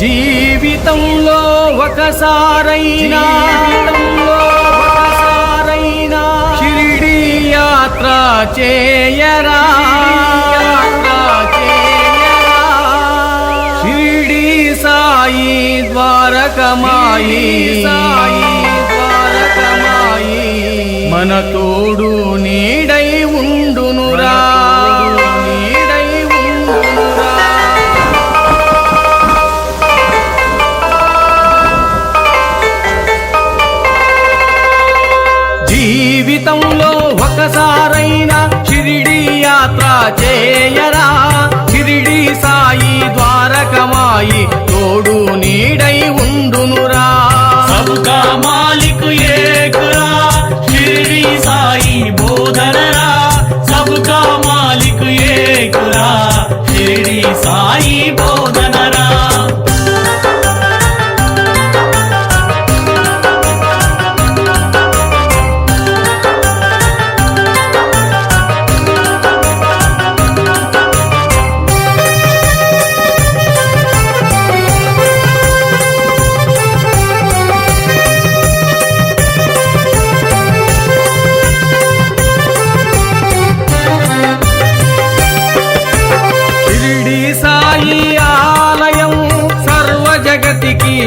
జీవితంలో ఒకసారైనా ఒకసారైనా షిరిడి యాత్ర చేయరా? షిరిడి సాయి ద్వారకమాయి. సాయి ద్వారకమాయి. మన జీవితంలో ఒకసారైనా షిరిడి యాత్ర చేయరా? షిరిడి సాయి ద్వారకమాయి తోడు నీడై ఉండునురా. మాలికు ఏ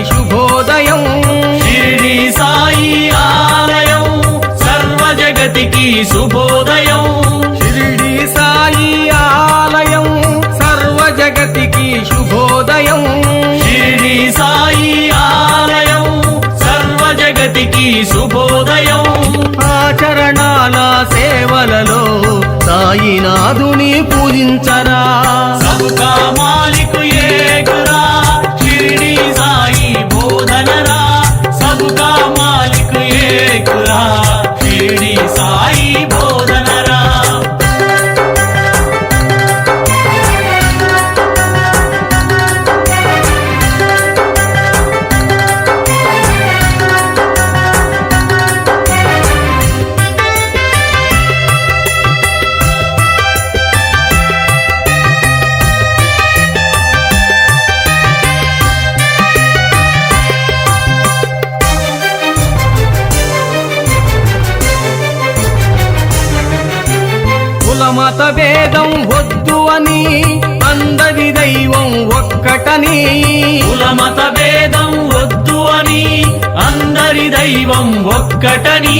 శుభోదయం. షిరిడి సాయి ఆలయం సర్వ జగతికి శుభోదయం. షిరిడి సాయి ఆలయం సర్వ జగతికి శుభోదయం. షిరిడి సాయి ఆలయం సర్వ జగతికి శుభోదయం. ఆచరణాల సేవలలో పూజించరా. మాలికు ఏకరా. తక్కువని అందరి దైవం ఒక్కటని. కులమత భేదం వద్దు అని అందరి దైవం ఒక్కటని.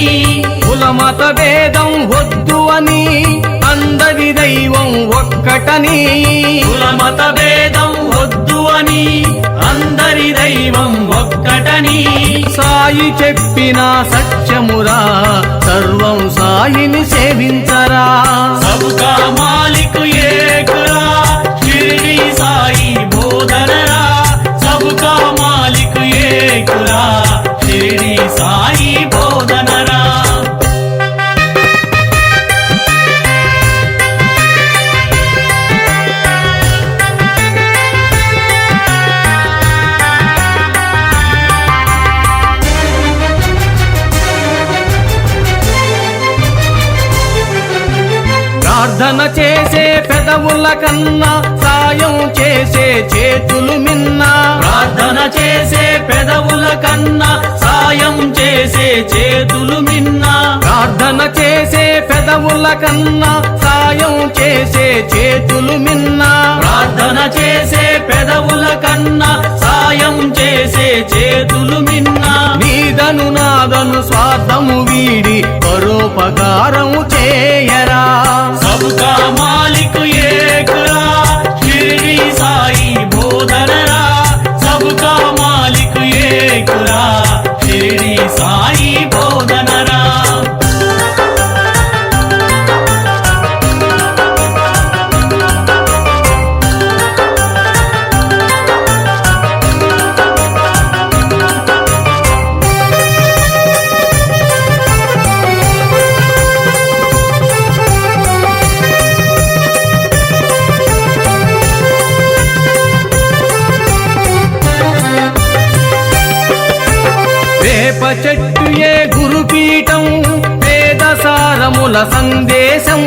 కులమత భేదం వద్దు అని అందరి దైవం ఒక్కటని. కులమత భేదం వద్దు అని అందరి దైవం ఒక్కటని. సాయి చెప్పిన సత్యమురా సర్వం సాయిని సేవించరా. సబుకా పెదవుల కన్నా సాయం చేసే చేతులు మిన్న. ప్రార్థన చేసే పెదవుల కన్నా సాయం చేసే చేతులు మిన్న. ప్రార్థన చేసే పెదవుల కన్నా సాయం చేసే చేతులు మిన్న. ప్రార్థన చేసే పెదవుల కన్నా సాయం చేసే చేతులు మిన్న. నీదను నాదను స్వార్థము వీడి పరోపకారము వేప చెట్టు ఏ గురుపీఠం వేద సారముల సందేశం.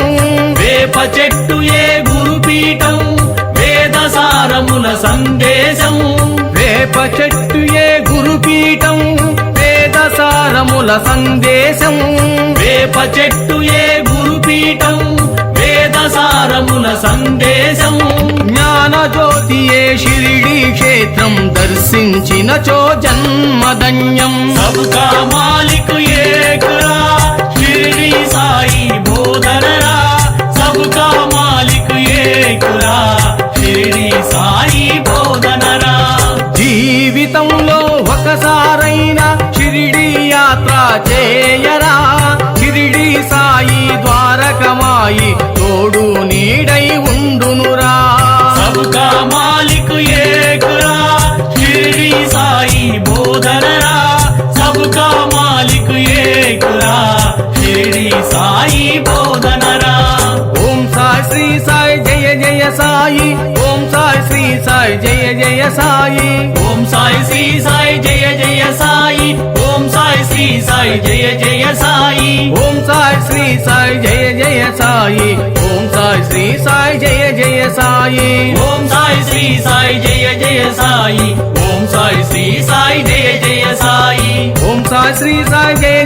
వేప చెట్టు ఏ గురుపీఠం వేద సారముల సందేశం. వేప చెట్టు ఏ గురుపీఠం వేద సారముల సందేశం. వేప చెట్టు ఏ గురుపీఠం సారముల సందేశం. జ్ఞాన జ్యోతి ఏ షిరిడి క్షేత్రం దర్శించినచో జన్మధన్యం. సబ్కా మాలిక్ ఏకరా షిరిడి సాయి బోధనరా. సబ్కా మాలిక్ ఏకరా షిరిడి సాయి బోధనరా. జీవితంలో ఒకసారైనా షిరిడి యాత్ర చేయరా. షిరిడి సాయి ద్వారకమాయి సాయి బోధనరా ఓం సాయి శ్రీ సాయి జయ జయ సాయి ఓం సాయి శ్రీ సాయి జయ జయ సాయి ఓం సాయి శ్రీ సాయి జయ జయ సాయి ఓం సాయి శ్రీ సాయి జయ జయ సాయి ఓం సాయి శ్రీ సాయి జయ జయ సాయి ఓం సాయి శ్రీ సాయి జయ జయ సాయి ఓం సాయి శ్రీ సాయి జయ జయ సాయి ఓం సాయి శ్రీ సాయి జయ జయ సాయి ఓం సాయి శ్రీ సాయి జయ జయ సాయి